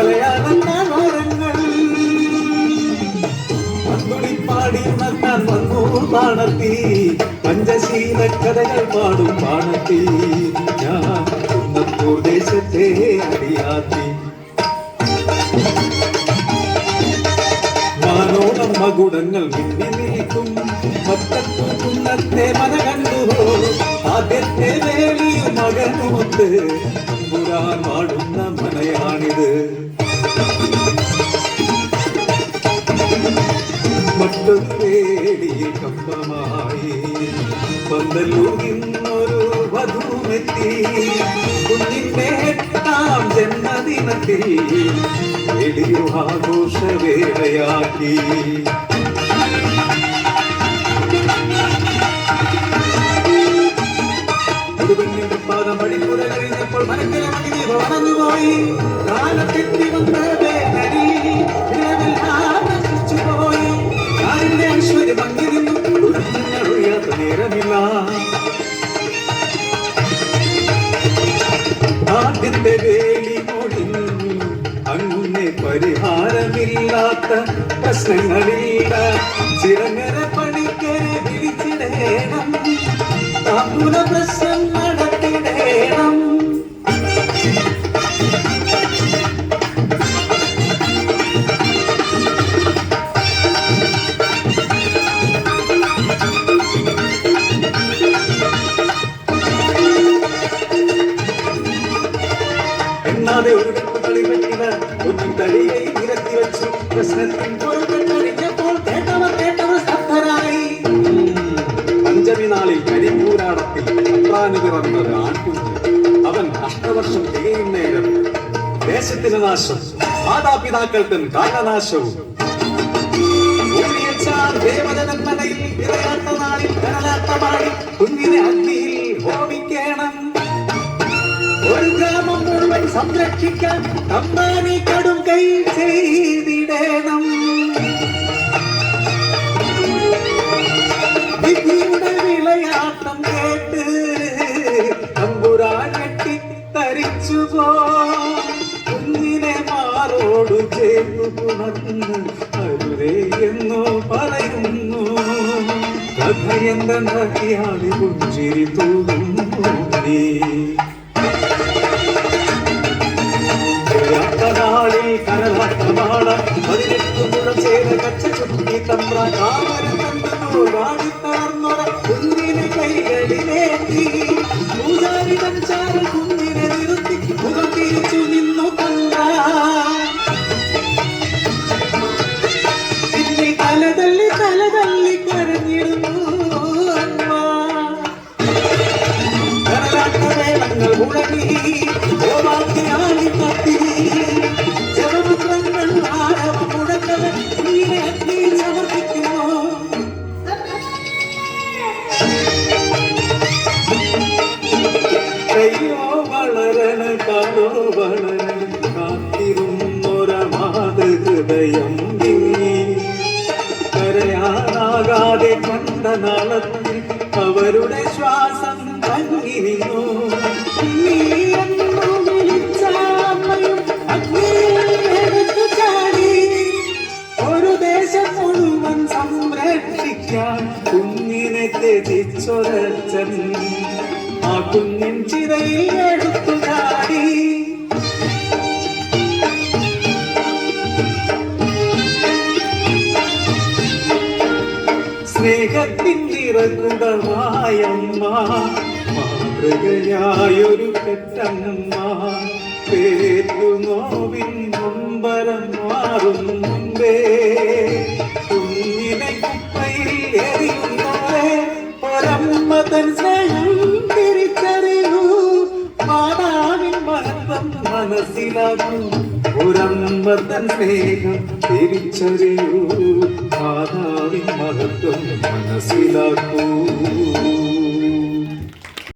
கவலையாகும் நான் ஓரங்கள் பந்துடி பாடி நான் வந்தூர் பாடத்தி பஞ்சசீல கதைகள் பாடும் பாடத்தி நான் நம்பூர் தேசத்தே அடியாத்தி மானோடம் மகுடங்கள் மின்னி நிற்கும் மத்தத்து குன்னத்தே மத கண்டுகோ ஆதித்தே வேலியும் மகன் முத்து புறான் வாழும் மனையானிது മറ്റൊരു വേടിയിൽ കമ്പമായി വധുമെത്തി കുഞ്ഞിന്റെ എട്ടാം ജന്മദിനത്തിൽ വെടിയു ആഘോഷവേളയാക്കി. ആദ്യത്തെ വേലി മൊഴിഞ്ഞു അങ്ങനെ പരിഹാരമില്ലാത്ത പ്രശ്നങ്ങളില്ല. ചിറങ്ങര പണിക്കരെ വിളിച്ചിടേണം. താമൂല പ്രശ്നം എന്നാതെ ഒരു കപ്പ് കളി പറ്റില്ല ഒന്നും കളിയെ നിരത്തി വെച്ചു പ്രശ്നത്തിൽ പൊരുത്തഴിഞ്ഞപ്പോൾ കേട്ടവർ കേട്ടവർ സ്തബ്ധരായി. പഞ്ചമി നാളിൽ കരിപ്പൂരാടത്തിൽ അപ്രാന് പിറന്നത് ആൺകുഞ്ഞ്. അവൻ അഷ്ടവർഷം തികയും നേരം ദേശത്തിന് നാശം മാതാപിതാക്കൾക്കും കാലനാശവും. ഊഴിയച്ചാർ ദേവതന്മനയിൽ ഇറയാത്ത നാളിൽ കനലാട്ടമാടി കുഞ്ഞിനെ അഗ്നിയിൽ ഹോമിക്കണം സംരക്ഷിക്കാൻ അമ്മാനി കടും കൈ ചെയ്തിടണം. വിധിയുടെ വിളയാട്ടം കേട്ട് തമ്പുരാൻ കെട്ടി തരിച്ചു പോ കുഞ്ഞിനെ മാറോടു ചേർന്നു പുണർന്ന് അരുതേ എന്നോ പറയുന്നു. കഥയെന്തെന്നറിയാതെ പുഞ്ചിരി തൂകുന്നു നീ కరల కమాళ వదిలిట్టు పుర చేర కచ్చ വിങ്ങി കരയാനാകാതെ കണ്ട നാളത്തിൽ അവരുടെ ശ്വാസം തങ്ങി നിന്നു. സംരക്ഷിക്കാൻ കുഞ്ഞിനെ ത്യജിച്ചൊരച്ചൻ ആ കുഞ്ഞിൻ ചിതയിൽ എടുത്തു ചാടി. സ്നേഹത്തിൻ നിറകുടമായമ്മ മാതൃകയായൊരു പെറ്റമ്മ പേരു നോവിൻ നൊമ്പരം മാറും മുമ്പേ. കുഞ്ഞിനെ കുപ്പയിൽ എറിയുന്നവരെ ഒരമ്മ തൻ സ്നേഹം തിരിച്ചറിയൂ. മാതാവിൻ മനസ്സിലാകൂ. തിരിച്ചറിയൂ മഹത്വം മനസ്സിലാക്കൂ.